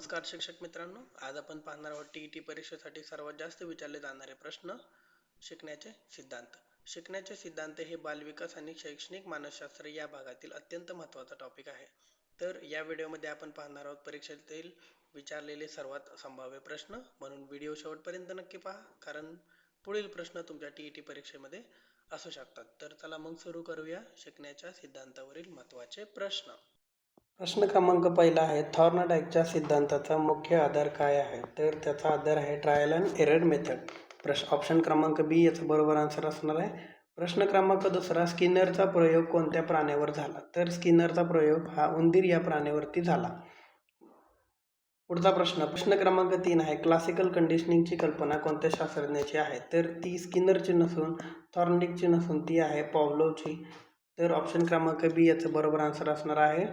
नमस्कार शिक्षक मित्रांनो. आज आपण पाहणार आहोत टी ई टी परीक्षेसाठी सर्वात जास्त विचारले जाणारे प्रश्न शिकण्याचे सिद्धांत. शिकण्याचे सिद्धांत हे बालविकास आणि शैक्षणिक मानसशास्त्र या भागातील अत्यंत महत्त्वाचा टॉपिक आहे. तर या व्हिडिओमध्ये आपण पाहणार आहोत परीक्षेतील विचारलेले सर्वात संभाव्य प्रश्न. म्हणून व्हिडिओ शेवटपर्यंत नक्की पहा कारण पुढील प्रश्न तुमच्या टी ई टी परीक्षेमध्ये असू शकतात. तर चला मग सुरू करूया शिकण्याच्या सिद्धांतावरील महत्त्वाचे प्रश्न. प्रश्न क्रमांक पहिला आहे थॉर्नडाईकच्या सिद्धांताचा मुख्य आधार काय आहे? तर त्याचा आधार आहे ट्रायल अँड एरर मेथड प्रश्न ऑप्शन क्रमांक बी याचा बरोबर आन्सर असणार आहे. प्रश्न क्रमांक दुसरा स्किनरचा प्रयोग कोणत्या प्राण्यावर झाला? तर स्किनरचा प्रयोग हा उंदीर या प्राण्यावरती झाला. पुढचा प्रश्न प्रश्न क्रमांक तीन आहे क्लासिकल कंडिशनिंगची कल्पना कोणत्या शास्त्रज्ञाची आहे? तर ती स्किनरची नसून थॉर्नडिकची नसून ती आहे पॉवलोची. तर ऑप्शन क्रमांक बी याचं बरोबर आन्सर असणार आहे.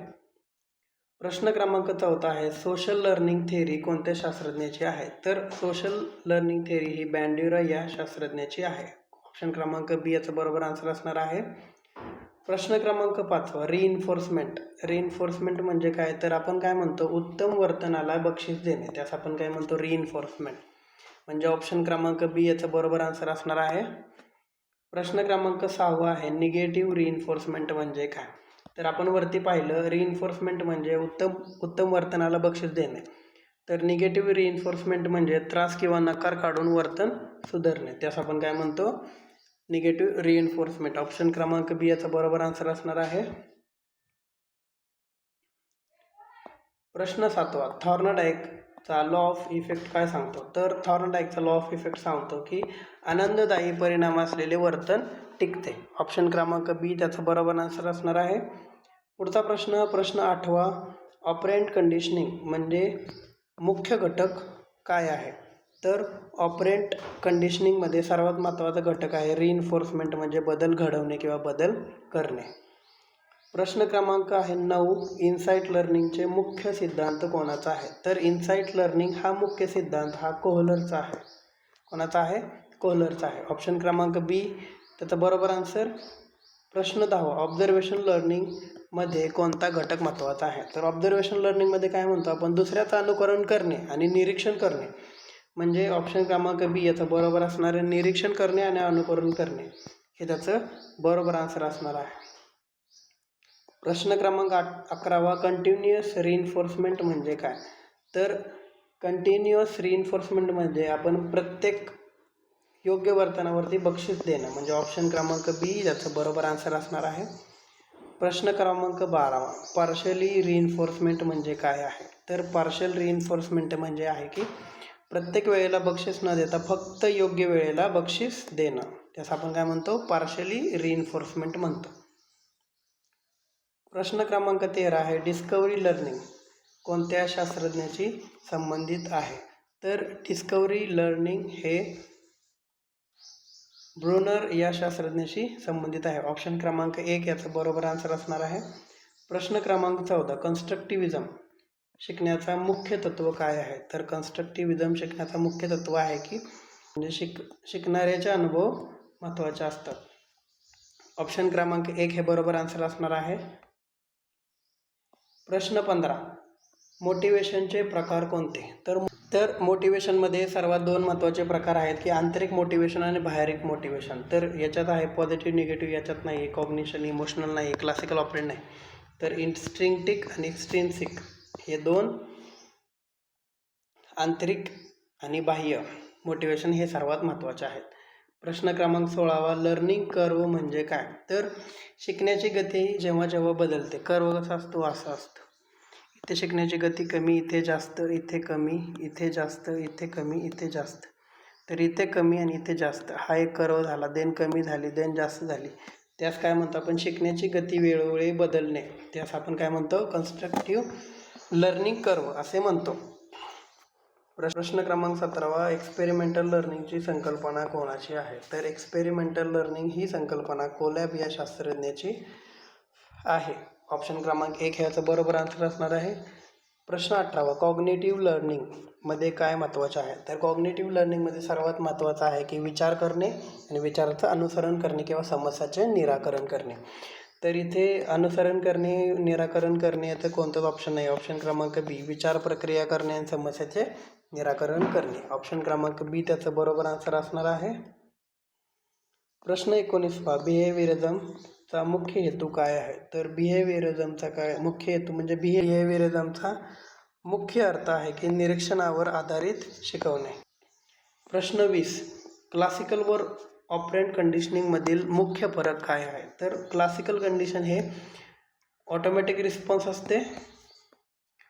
प्रश्न क्रमांक चौथा आहे सोशल लर्निंग थेअरी कोणत्या शास्त्रज्ञाची आहे? तर सोशल लर्निंग थेअरी ही बँड्युरा या शास्त्रज्ञाची आहे. ऑप्शन क्रमांक बी याचं बरोबर आन्सर असणार आहे. प्रश्न क्रमांक पाचवा रिइन्फोर्समेंट रिइन्फोर्समेंट म्हणजे काय? तर आपण काय म्हणतो? उत्तम वर्तनाला बक्षीस देणे. त्यास आपण काय म्हणतो? रिइन्फोर्समेंट म्हणजे ऑप्शन क्रमांक बी याचं बरोबर आन्सर असणार आहे. प्रश्न क्रमांक सहावा आहे निगेटिव्ह रिइन्फोर्समेंट म्हणजे काय? तर आपण वरती पाहिलं रिइन्फोर्समेंट म्हणजे उत्तम उत्तम वर्तनाला बक्षीस देणे. तर निगेटिव्ह रिइन्फोर्समेंट म्हणजे त्रास किंवा नकार काढून वर्तन सुधारणे. त्यास आपण काय म्हणतो? निगेटिव्ह रिइन्फोर्समेंट ऑप्शन क्रमांक बी याचा बरोबर आन्सर असणार आहे. प्रश्न सातवा. थॉर्नडाईकचा लॉ ऑफ इफेक्ट काय सांगतो? तर थॉर्नडाईकचा लॉ ऑफ इफेक्ट सांगतो की आनंददायी परिणाम असलेले वर्तन टिकते. ऑप्शन क्रमांक बी त्याचा बरोबर आन्सर असणार आहे. पुढचा प्रश्न प्रश्न आठवा. ऑपरेंट कंडिशनिंग म्हणजे मुख्य घटक काय आहे? तर ऑपरेंट कंडिशनिंगमध्ये सर्वात महत्त्वाचा घटक आहे रिइन्फोर्समेंट म्हणजे बदल घडवणे किंवा बदल करणे. प्रश्न क्रमांक आहे नऊ. इन्साईट लर्निंगचे मुख्य सिद्धांत कोणाचा आहे? तर इन्साईट लर्निंग हा मुख्य सिद्धांत हा कोहलरचा आहे. कोणाचा आहे? कोहलरचा आहे. ऑप्शन क्रमांक बी त्याचा बरोबर आन्सर प्रश्न दहावा. ऑब्झर्वेशन लर्निंग मध्ये कोणता घटक महत्त्वाचा आहे? तर ऑब्झर्वेशन लर्निंगमध्ये काय म्हणतो आपण? दुसऱ्याचं अनुकरण करणे आणि निरीक्षण करणे. म्हणजे ऑप्शन क्रमांक बी याचं बरोबर असणारे निरीक्षण करणे आणि अनुकरण करणे. हे त्याचं बरोबर आन्सर असणार आहे. प्रश्न क्रमांक आठ अकरावा कंटिन्युअस रिइन्फोर्समेंट म्हणजे काय? तर कंटिन्युअस रिइन्फोर्समेंट म्हणजे आपण प्रत्येक योग्य वर्तनावरती बक्षीस देणं. म्हणजे ऑप्शन क्रमांक बी याचं बरोबर आन्सर असणार आहे. प्रश्न क्रमांक बारावा पार्शली रिइन्फोर्समेंट म्हणजे काय आहे? तर पार्शल रिइन्फोर्समेंट म्हणजे आहे की प्रत्येक वेळेला बक्षीस न देता फक्त योग्य वेळेला बक्षीस देणं. त्यास आपण काय म्हणतो? पार्शली रिइन्फोर्समेंट म्हणतो. प्रश्न क्रमांक तेरा आहे डिस्कवरी लर्निंग कोणत्या शास्त्रज्ञाशी संबंधित आहे? तर डिस्कवरी लर्निंग हे ब्रोनर या शास्त्रज्ञाशी संबंधित आहे. ऑप्शन क्रमांक एक याचं बरोबर आन्सर असणार आहे. प्रश्न क्रमांक चौदा कन्स्ट्रक्टिव्हिजम शिकण्याचा मुख्य तत्व काय आहे? तर कन्स्ट्रक्टिव्हिजम शिकण्याचा मुख्य तत्व आहे की म्हणजे शिक शिकणाऱ्याचे अनुभव महत्त्वाचे असतात. ऑप्शन क्रमांक एक हे बरोबर आन्सर असणार आहे. प्रश्न पंधरा मोटिवेशनचे प्रकार कोणते? तर तर मोटिवेशनमध्ये सर्वात दोन महत्त्वाचे प्रकार आहेत की आंतरिक मोटिवेशन आणि बाहेरिक मोटिवेशन तर याच्यात आहे पॉझिटिव्ह निगेटिव्ह याच्यात नाही कॉग्निशन इमोशनल नाही क्लासिकल ऑपरेट नाही. तर इन्स्ट्रिंक्टिक आणि एक्स्ट्रिन्सिक हे दोन आंतरिक आणि बाह्य मोटिवेशन हे सर्वात महत्त्वाचे आहेत. प्रश्न क्रमांक सोळावा लर्निंग कर्व म्हणजे काय? तर शिकण्याची गती जेव्हा जेव्हा बदलते कर्व कसा असतो? असा असतो. इथे शिकण्याची गती कमी इथे जास्त इथे कमी इथे जास्त इथे कमी इथे जास्त. तर इथे कमी आणि इथे जास्त. हा एक कर्व झाला. देन कमी झाली देन जास्त झाली. त्यास काय म्हणतो आपण? शिकण्याची गती वेळोवेळी बदलणे. त्यास आपण काय म्हणतो? कन्स्ट्रक्टिव्ह लर्निंग कर्व असे म्हणतो. प्रश्न क्रमांक सतरावा. एक्सपेरिमेंटल लर्निंगची संकल्पना कोणाची आहे? तर एक्सपेरिमेंटल लर्निंग ही संकल्पना कोलॅब या शास्त्रज्ञाची आहे. ऑप्शन क्रमांक एक ह्याचं बरोबर आन्सर असणार आहे. प्रश्न अठरावा कॉग्नेटिव्ह लर्निंगमध्ये काय महत्त्वाचं आहे? तर कॉग्नेटिव्ह लर्निंगमध्ये सर्वात महत्त्वाचं आहे की विचार करणे आणि विचाराचं अनुसरण करणे किंवा समस्याचे निराकरण करणे. तर इथे अनुसरण करणे निराकरण करणे याचं कोणतंच ऑप्शन नाही. ऑप्शन क्रमांक बी विचार प्रक्रिया करणे आणि समस्याचे निराकरण करणे. ऑप्शन क्रमांक बी त्याचं बरोबर आन्सर असणार आहे. प्रश्न एकोणीसवा चा मुख्य हेतू काय आहे? तर बिहेवियरिझमचा काय मुख्य हेतू म्हणजे बिहेवियरिझमचा मुख्य अर्थ आहे की निरीक्षणावर आधारित शिकवणे. प्रश्न वीस. क्लासिकल वर ऑपरेंट कंडिशनिंगमधील मुख्य फरक काय आहे? तर क्लासिकल कंडिशन हे ऑटोमॅटिक रिस्पॉन्स असते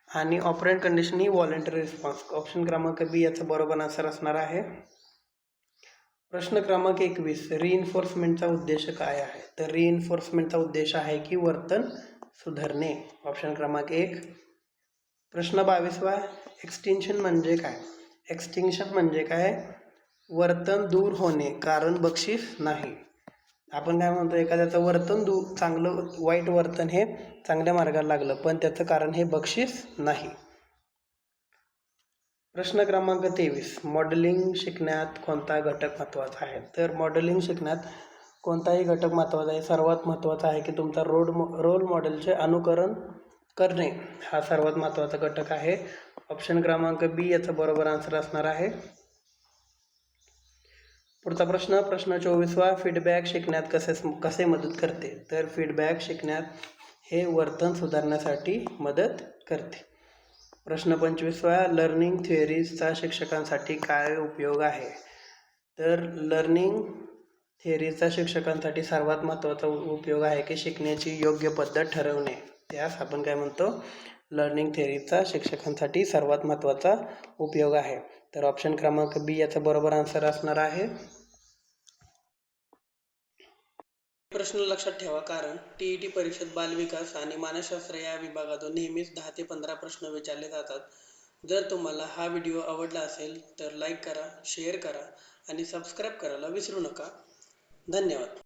आणि ऑपरेंट कंडिशन ही व्हॉलेंटरी रिस्पॉन्स ऑप्शन क्रमांक बी याचं बरोबर आन्सर असणार आहे. प्रश्न क्रमांक एकवीस रिइन्फोर्समेंटचा उद्देश काय आहे? तर रिइन्फोर्समेंटचा उद्देश आहे की वर्तन सुधारणे. ऑप्शन क्रमांक एक. प्रश्न बावीसवा एक्सटिंक्शन म्हणजे काय? एक्सटिंक्शन म्हणजे काय? वर्तन दूर होणे कारण बक्षीस नाही. आपण काय म्हणतो एखाद्याचं वर्तन दू चांगलं वाईट वर्तन हे चांगल्या मार्गाला लागलं पण त्याचं कारण हे बक्षीस नाही. प्रश्न क्रमांक तेवीस. मॉडेलिंग शिकण्यात कोणता घटक महत्त्वाचा आहे? तर मॉडेलिंग शिकण्यात कोणताही घटक महत्त्वाचा आहे. सर्वात महत्त्वाचा आहे की तुमचा रोड रोल मॉडेलचे अनुकरण करणे हा सर्वात महत्त्वाचा घटक आहे. ऑप्शन क्रमांक बी याचा बरोबर आन्सर असणार आहे. पुढचा प्रश्न प्रश्न चोवीसवा. फीडबॅक शिकण्यात कसे कसे मदत करते? तर फीडबॅक शिकण्यात हे वर्तन सुधारण्यासाठी मदत करते. प्रश्न पंचवीसवा लर्निंग थिअरीजचा शिक्षकांसाठी काय उपयोग आहे? तर लर्निंग थिअरीचा शिक्षकांसाठी सर्वात महत्त्वाचा उपयोग आहे की शिकण्याची योग्य पद्धत ठरवणे. त्यास आपण काय म्हणतो? लर्निंग थिअरीचा शिक्षकांसाठी सर्वात महत्त्वाचा उपयोग आहे. तर ऑप्शन क्रमांक बी याचा बरोबर आन्सर असणार आहे. प्रश्न लक्षात ठेवा कारण टी ई टी परीक्षेत बालविकास आणि मानसशास्त्र या विभागातून नेहमीच दहा ते पंधरा प्रश्न विचारले जातात. जर तुम्हाला हा व्हिडिओ आवडला असेल तर लाईक करा शेअर करा आणि सबस्क्राईब करायला विसरू नका. धन्यवाद.